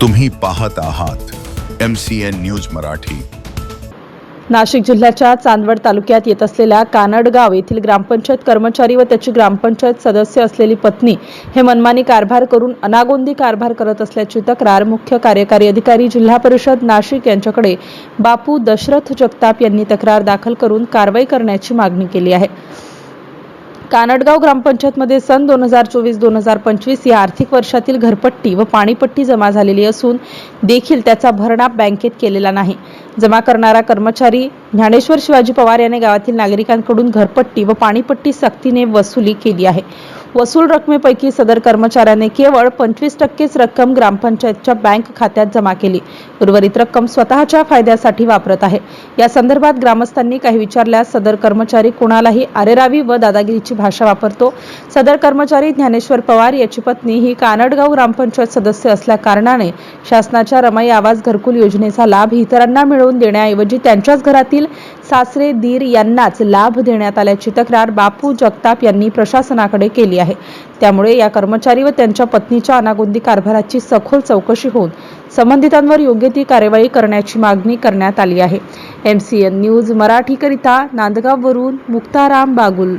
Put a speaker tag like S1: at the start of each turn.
S1: तुम्ही पाहत आहात M C N news Marathi.
S2: Nashik जिल्ह्याच्या चांदवड तालुक्यात येत असलेल्या कानडगाव येथील ग्रामपंचायत कर्मचारी व त्याची ग्रामपंचायत सदस्य असलेली पत्नी हे मनमानी कारभार करून अनागोंदी कारभार करत असल्याची तक्रार मुख्य कार्यकारी अधिकारी जिल्हा परिषद नाशिक यांच्याकडे बापू दशरथ जगताप यांनी तक्रार दाखल करून कारवाई करण्याची मागणी केली आहे. कानडगाव ग्रामपंचायतमध्ये सन दोन हजार चोवीस दोन हजार पंचवीस या आर्थिक वर्षातील घरपट्टी व पाणीपट्टी जमा झालेली असून देखील त्याचा भरणा बँकेत केलेला नाही. जमा करणारा कर्मचारी ज्ञानेश्वर शिवाजी पवार याने गावातील नागरिकांकडून घरपट्टी व पाणीपट्टी सक्तीने वसुली केली आहे. वसूल रकमेपैकी सदर कर्मचाऱ्याने केवळ पंचवीस टक्केच रक्कम ग्रामपंचायतच्या बँक खात्यात जमा केली. उर्वरित रक्कम स्वतःच्या फायद्यासाठी वापरत आहे. या संदर्भात ग्रामस्थांनी काही विचारल्यास सदर कर्मचारी कुणालाही आरेरावी व दादागिरीची भाषा वापरतो. सदर कर्मचारी ज्ञानेश्वर पवार याची पत्नी ही कानडगाव ग्रामपंचायत सदस्य असल्या कारणाने शासनाच्या रमाई आवास घरकुल योजनेचा लाभ इतरांना मिळवून देण्याऐवजी त्यांच्याच घरातील सासरे दीर यांनाच लाभ देण्यात आल्याची तक्रार बापू जगताप यांनी प्रशासनाकडे केली आहे. त्यामुळे या कर्मचारी व त्यांच्या पत्नीच्या अनागोंदी कारभाराची सखोल चौकशी होऊन संबंधितांवर योग्य ती कार्यवाही करण्याची मागणी करण्यात आली आहे. एम सी एन न्यूज मराठीकरिता नांदगाववरून मुक्ताराम बागुल.